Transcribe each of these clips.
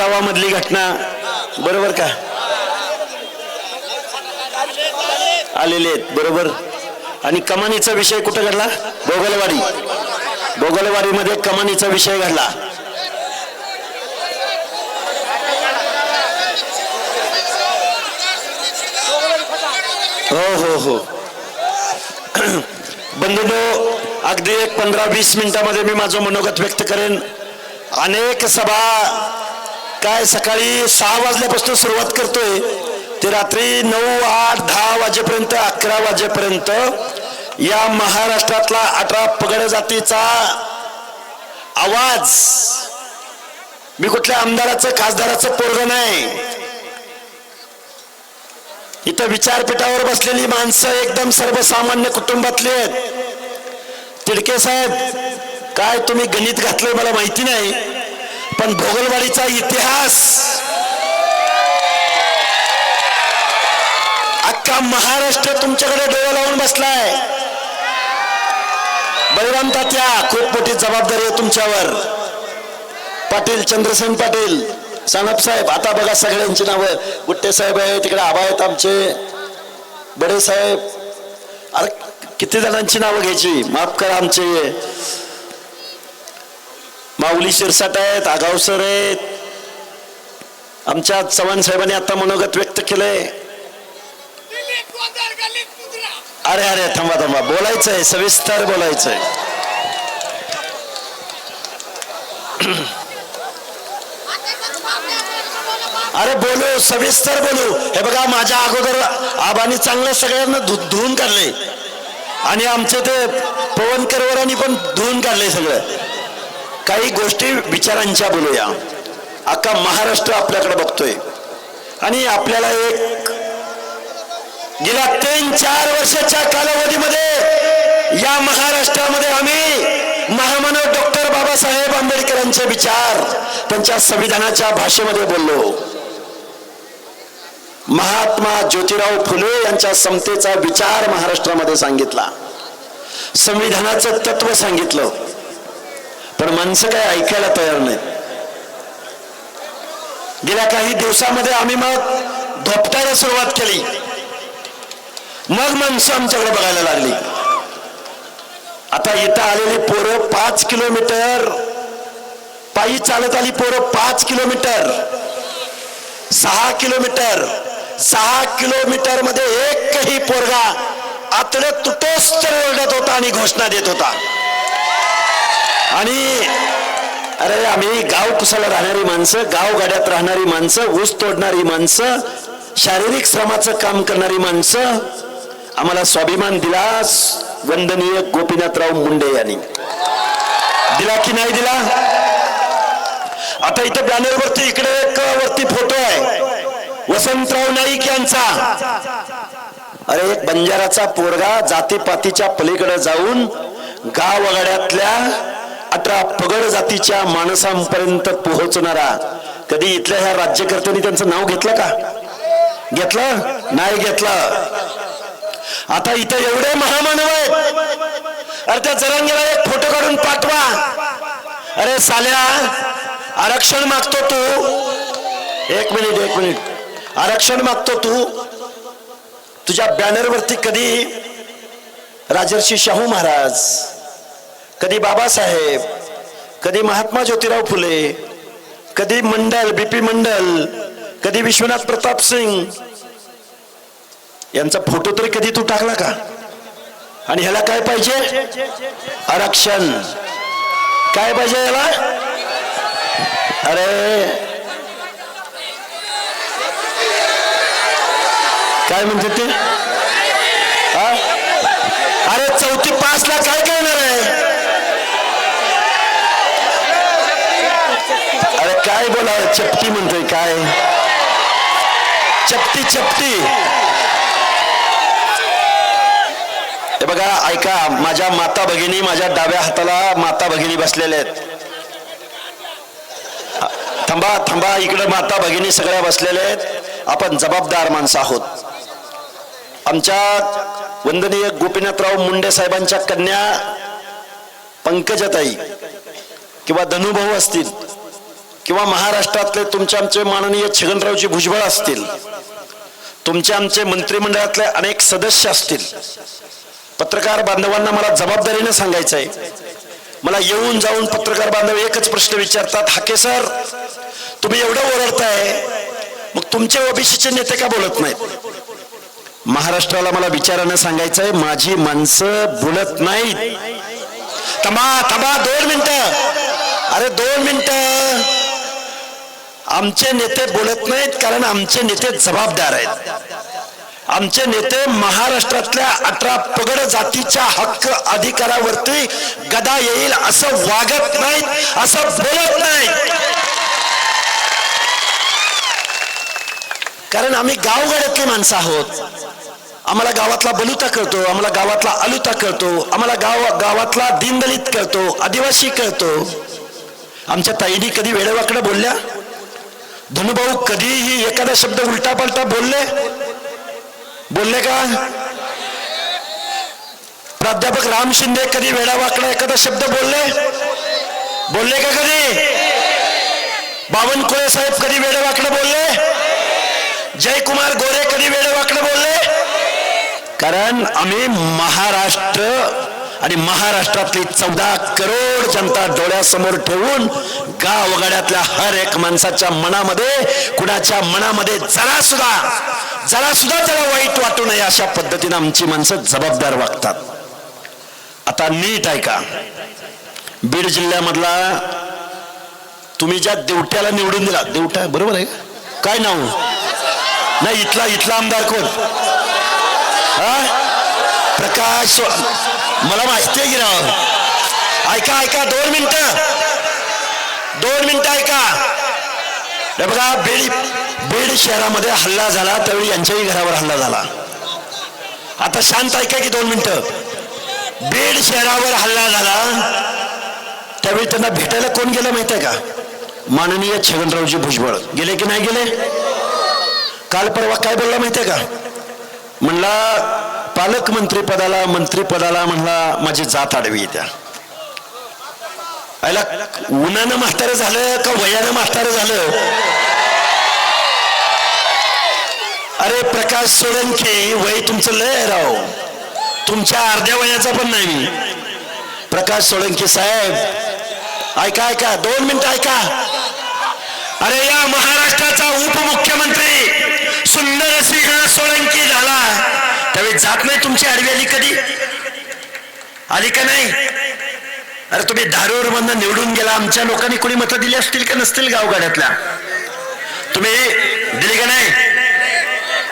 गावामधली घटना. बरोबर का? आलेले आहेत. बरोबर. आणि कमानीचा विषय कुठं घडला? गोगलवाडी गोगलवाडीमध्ये कमानीचा विषय घडला. हो हो हो. बंधुनो अगदी एक पंधरा वीस मिनिटामध्ये मी माझं मनोगत व्यक्त करेन. अनेक सभा काय सकाळी सहा वाजल्यापासून सुरुवात करतोय. ते रात्री नऊ आठ दहा वाजेपर्यंत अकरा वाजेपर्यंत या महाराष्ट्रातला अठरा पगड जातीचा आवाज. मी कुठल्या आमदाराचं खासदाराचं पोरग नाही. इथं विचारपीठावर बसलेली माणसं एकदम सर्वसामान्य कुटुंबातली आहेत. तिडके साहेब काय तुम्ही गणित घातलंय मला माहिती नाही. पण भोगलवाडीचा इतिहास. अख्खा महाराष्ट्र तुमच्याकडे डोळे लावून बसलाय. बळीराम तात्या खूप मोठी जबाबदारी आहे तुमच्यावर. पाटील चंद्रसेन पाटील सानप साहेब आता बघा सगळ्यांची नावं. गुट्टे साहेब आहे तिकडे आबा आहेत आमचे. बडे साहेब. अरे किती जणांची नावं घ्यायची? माफ करा आमचे. माऊली शिरसाट आहेत आगाव सर आहेत. आमच्या चव्हाण साहेबांनी आता मनोगत व्यक्त केलंय. अरे अरे थांबा थांबा. बोलायचंय सविस्तर बोलायचंय. अरे बोलू सविस्तर बोलू. हे बघा माझ्या अगोदर आबानी चांगलं सगळ्यांना धु धुवून काढले आणि आमचे ते पवनकरवरांनी पण धुवून काढले सगळं. काही गोष्टी विचारांच्या बोलूया. अख्खा महाराष्ट्र आपल्याकडे बघतोय. आणि आपल्याला एक गेल्या तीन चार वर्षाच्या कालावधीमध्ये या महाराष्ट्रामध्ये आम्ही महामानव डॉक्टर बाबासाहेब आंबेडकरांचे विचार त्यांच्या संविधानाच्या भाषेमध्ये बोललो. महात्मा ज्योतिराव फुले यांच्या समतेचा विचार महाराष्ट्रामध्ये सांगितला. संविधानाचं तत्व सांगितलं. पण माणसं काय ऐकायला तयार नाही गेल्या काही दिवसामध्ये आम्ही मग धोपटायला सुरुवात केली. मग माणसं आमच्याकडे बघायला लागली. आता इथं आलेली पोरं पाच किलोमीटर. पायी चालत आली पोरं पाच किलोमीटर. सहा किलोमीटर. सहा किलोमीटरमध्ये एकही पोरगा आतडे तुटोस तर ओरडत होता आणि घोषणा देत होता. आणि अरे आम्ही गाव कुसाला राहणारी माणसं गाव गाड्यात राहणारी माणसं ऊस तोडणारी माणसं शारीरिक श्रमाचं काम करणारी माणसं आम्हाला स्वाभिमान दिला वंदनीय गोपीनाथराव मुंडे यांनी. दिला की नाही दिला? आता इथं बॅनर वरती इकडे एक वरती फोटो आहे. वसंतराव नाईक यांचा. अरे एक बंजाराचा पोरगा जातीपातीच्या पलीकडे जाऊन गाव वगाड्यातल्या अठरा पगड जातीच्या माणसांपर्यंत पोहोचणारा. कधी इथल्या ह्या राज्यकर्त्यांनी त्यांचं नाव घेतलं का? घेतलं? नाही घेतलं. आता इथं एवढे महामानव आहेत. अरे त्या जरांगेला एक फोटो काढून पाठवा. अरे साल्या आरक्षण मागतो तू. एक मिनिट एक मिनिट. आरक्षण मागतो तू. तुझ्या बॅनरवरती कधी राजर्षी शाहू महाराज कधी बाबासाहेब कधी महात्मा ज्योतिराव फुले कधी मंडल बीपी मंडल कधी विश्वनाथ प्रताप सिंग. यांचा फोटो तरी कधी तू टाकला का? आणि ह्याला काय पाहिजे? आरक्षण. काय पाहिजे याला अरे. काय म्हणते ते? अरे चौथी पाच ला काय करणार आहे अरे काय बोला चपटी म्हणतोय काय? चपटी चपटी. हे बघा ऐका माझ्या माता भगिनी माझ्या डाव्या हाताला माता भगिनी बसलेल्या आहेत. थांबा थांबा इकडे माता भगिनी सगळ्या बसलेल्या आहेत. आपण जबाबदार माणसं आहोत. आमच्या वंदनीय गोपीनाथराव मुंडे साहेबांच्या कन्या पंकजताई किंवा धनुभाऊ असतील. किंवा महाराष्ट्रातले तुमचे आमचे माननीय छगनरावजी भुजबळ असतील तुमचे आमचे मंत्रिमंडळातले अनेक सदस्य असतील पत्रकार बांधवांना मला जबाबदारीने सांगायचं आहे मला येऊन जाऊन पत्रकार बांधव एकच प्रश्न विचारतात हाके सर तुम्ही एवढं ओरडताय मग तुमचे ओबीसीचे नेते का बोलत नाहीत? महाराष्ट्राला मला विचारानं सांगायचंय माझी माणसं बोलत नाहीत. थांबा थांबा दोन मिनिटं. अरे दोन मिनिटं. आमचे नेते बोलत नाहीत कारण आमचे नेते जबाबदार आहेत. आमचे नेते महाराष्ट्रातल्या अठरा पगड जातीच्या हक्क अधिकारावरती गदा येईल असं वागत नाहीत असं बोलत नाहीत. कारण आम्ही गावगाड्यातली माणसं आहोत. आम्हाला गावातला बलुता कळतो आम्हाला गावातला अलुता कळतो आम्हाला गाव गावातला दीनदलित कळतो आदिवासी कळतो. आमच्या ताईनी कधी वेळेवाकडे बोलल्या? धनुभाऊ कधीही एखादा शब्द उलटा पलटा बोलले? बोलले का? प्राध्यापक राम शिंदे कधी वेडावाकडा एखादा शब्द बोलले? बोलले का कधी? बावनकुळे साहेब कधी वेडेवाकडं बोलले? जयकुमार गोरे कधी वेडेवाकडं बोलले? कारण आम्ही महाराष्ट्र आणि महाराष्ट्रातली चौदा करोड जनता डोळ्यासमोर ठेवून गावगाड्यातल्या हर एक माणसाच्या मनामध्ये कुणाच्या मनामध्ये जरा सुद्धा जरा सुद्धा त्याला वाईट वाटू नये अशा पद्धतीने आमची माणसं जबाबदार वागतात. आता नीट ऐका. बीड जिल्ह्यामधला तुम्ही ज्या देवट्याला निवडून दिला देवटा बरोबर आहे काय नाव? नाही इथला इथला आमदार कोण? हा? प्रकाश मला माहिती आहे की राव ऐका ऐका दोन मिनिट. दोन मिनिट ऐका. हे बघा बीड बीड शहरामध्ये हल्ला झाला त्यावेळी यांच्याही घरावर हल्ला झाला. आता शांत ऐका की दोन मिनिटं. बीड शहरावर हल्ला झाला त्यावेळी त्यांना भेटायला कोण गेलं माहीत आहे का? माननीय छगनरावजी भुजबळ. गेले की नाही गेले? काल परवा काय बोलला माहितीये का? म्हणला पालकमंत्रीपदाला मंत्रीपदाला म्हणला माझी जात आडवी त्या आयला उन्हानं म्हातारं झालं का वयानं म्हातारं झालं? अरे प्रकाश सोळंके वय तुमचं लय राव. तुमच्या अर्ध्या वयाचा पण नाही मी. प्रकाश सोळंके साहेब ऐका ऐका दोन मिनिटं ऐका. अरे या महाराष्ट्राचा उपमुख्यमंत्री सुंदर श्रीकांत सोळंकी झाला. त्यावेळी जात नाही तुमची आडवी आली कधी? आली का नाही? अरे तुम्ही धारूर मधनं निवडून गेला आमच्या लोकांनी कोणी मतं दिली असतील का नसतील गावगाड्यातल्या? तुम्ही दिली का नाही?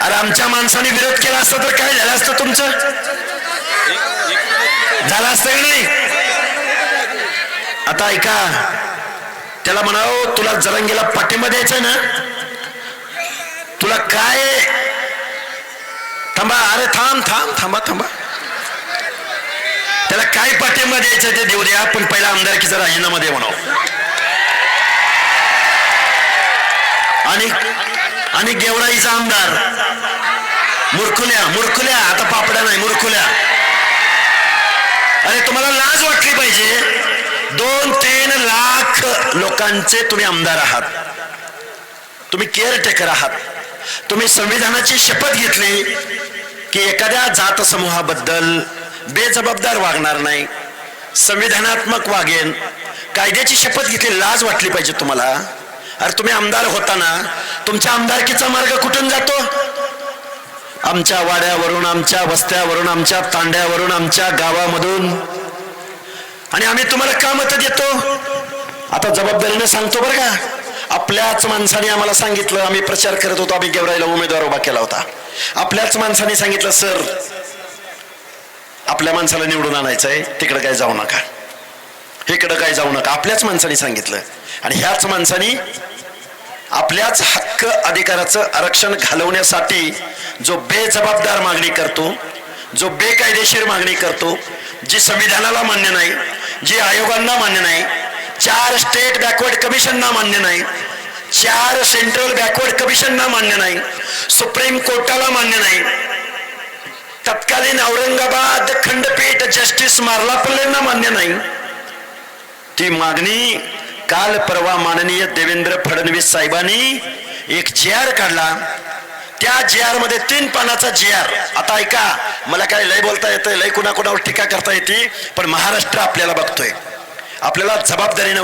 अरे आमच्या माणसाने विरोध केला असता तर काय झालं असतं तुमचं? झालं असतं का नाही? आता ऐका त्याला म्हणावं तुला जरंगीला पाठिंबा द्यायचा ना? तुला काय थांबा अरे थांब थांब थांबा थांबा. त्याला काय पाठिंबा द्यायचं ते देऊ द्या पण पहिला आमदारकीचा राजीनामा दे म्हणाव. आणि आणि गेवराईचा आमदार. मुरखुल्या मुरखुल्या आता पापड्या नाही मुरखुल्या. अरे तुम्हाला लाज वाटली पाहिजे. दोन तीन लाख लोकांचे तुम्ही आमदार आहात. तुम्ही केअरटेकर आहात. तुम्ही संविधानाची शपथ घेतली की एखाद्या जात समूहाबद्दल बेजबाबदार वागणार नाही. संविधानात्मक वागेन. कायद्याची शपथ घेतली लाज वाटली पाहिजे तुम्हाला. अरे तुम्ही आमदार होताना तुमच्या आमदारकीचा मार्ग कुठून जातो? आमच्या वाड्यावरून आमच्या वस्त्यावरून आमच्या तांड्यावरून आमच्या गावामधून. आणि आम्ही तुम्हाला का मत देतो? आता जबाबदारीने सांगतो बरं का. आपल्याच माणसाने आम्हाला सांगितलं आम्ही प्रचार करत होतो आम्ही गेवराईला उमेदवार उभा केला होता. आपल्याच माणसाने सांगितलं सर आपल्या माणसाला निवडून आणायचंय तिकडं काय जाऊ नका. इकडं काय जाऊ नका. आपल्याच माणसाने सांगितलं. आणि ह्याच माणसाने आपल्याच हक्क अधिकाराचं आरक्षण घालवण्यासाठी जो बेजबाबदार मागणी करतो जो बेकायदेशीर मागणी करतो जी संविधानाला मान्य नाही जी आयोगांना मान्य नाही चार स्टेट बॅकवर्ड कमिशनना मान्य नाही. चार सेंट्रल बॅकवर्ड कमिशनना मान्य नाही. सुप्रीम कोर्टाला मान्य नाही. तत्कालीन औरंगाबाद खंडपीठ जस्टिस मार्लापल्लेंना मान्य नाही. ती मागणी काल परवा माननीय देवेंद्र फडणवीस साहेबांनी एक जे आर काढला. त्या जे आरमध्ये तीन पानाचा जे आर आता ऐका मला काय लय बोलता येतं लय कुणाकुणावर टीका करता येते पण महाराष्ट्र आपल्याला बघतोय. आपल्याला जबाबदारीनं